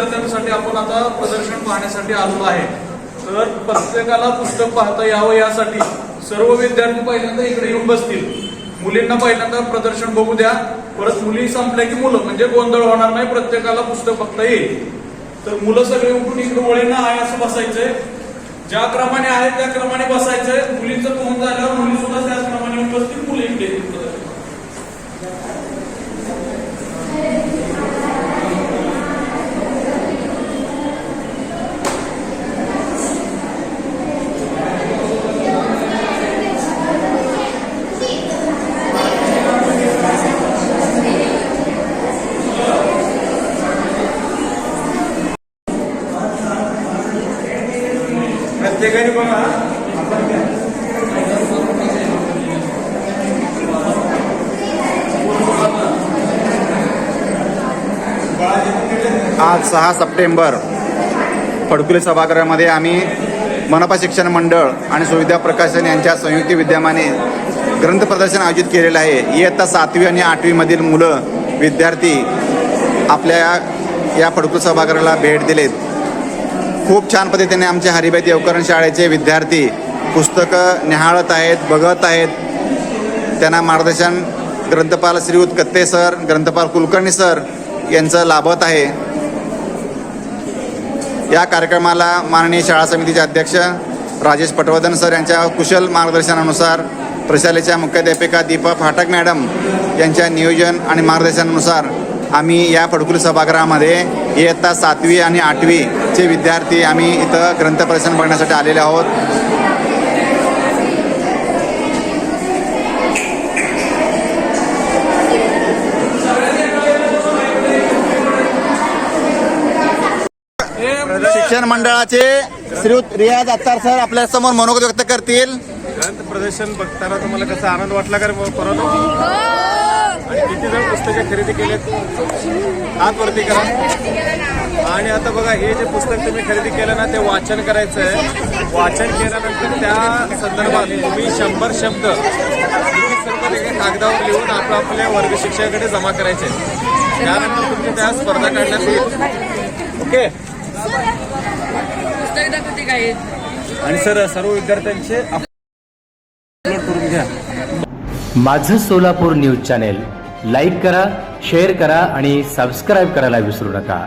विद्यार्थ्यांसाठी आपण आता प्रदर्शन पाहण्यासाठी आलेलो आहे. तर प्रत्येकाला पुस्तक पाहता यावं यासाठी सर्व विद्यार्थी पहिल्यांदा इकडे येऊन बसतील. मुलींना पहिल्यांदा प्रदर्शन बघू द्या. परत मुली संपल्या की मुलं म्हणजे गोंधळ होणार नाही प्रत्येकाला पुस्तक बघता येईल. तर मुलं सगळे उठून इकडे वळीनं आहे असं बसायचंय. ज्या क्रमाने आहे त्या क्रमाने बसायचंय. मुलींचं तोंड झाल्यावर मुली सुद्धा त्याच क्रमाने येऊन बसतील. मुली प्रत्येकाने बघा आज सहा सप्टेंबर फडकुले सभागृहामध्ये आम्ही मनपा शिक्षण मंडळ आणि सुविधा प्रकाशन यांच्या संयुक्त विद्यमाने ग्रंथ प्रदर्शन आयोजित केलेलं आहे. इयत्ता सातवी आणि आठवीमधील मुलं विद्यार्थी आपल्या या फडकुले सभागृहाला भेट दिलेत. खूप छान पद्धतीने आमचे हरिभाई देवकरण शाळेचे विद्यार्थी पुस्तकं निहाळत आहेत बघत आहेत. त्यांना मार्गदर्शन ग्रंथपाल श्रीयुत कत्ते सर ग्रंथपाल कुलकर्णी सर यांचं लाभत आहे. या कार्यक्रमाला माननीय शाळा समितीचे अध्यक्ष राजेश पटवर्धन सर यांच्या कुशल मार्गदर्शनानुसार प्रशालेच्या मुख्याध्यापिका दीपा फाटक मॅडम यांच्या नियोजन आणि मार्गदर्शनानुसार आम्ही या फडकुली सभागृहामध्ये इयत्ता सातवी आणि आठवी आठवीचे विद्यार्थी आम्ही इथं ग्रंथ प्रदर्शन बघण्यासाठी आलेले आहोत. शिक्षण मंडळाचे श्रीयुत रियाज अत्तार सर आपल्यासमोर मनोगत व्यक्त करतील. ग्रंथ प्रदर्शन बघताना तुम्हाला कसा आनंद वाटला का परवा आणि किती जण पुस्तके खरेदी केलेत? हात वरती करा. आणि आता बघा हे जे पुस्तक तुम्ही खरेदी केलं ना ते वाचन करायचं आहे वाचन केल्यानंतर त्या संदर्भात तुम्ही शंभर शब्द लिखित स्वरूपात एका कागदावर लिहून आपलं आपल्या वर्ग शिक्षकाकडे जमा करायचे. त्यानंतर तुमच्या त्या स्पर्धा काढण्यात येईल. ओके? आणि सर सर्व विद्यार्थ्यांचे अपलोड करून घ्या. माझं सोलापूर न्यूज चॅनेल लाईक करा शेअर करा आणि सबस्क्राईब करायला विसरू नका.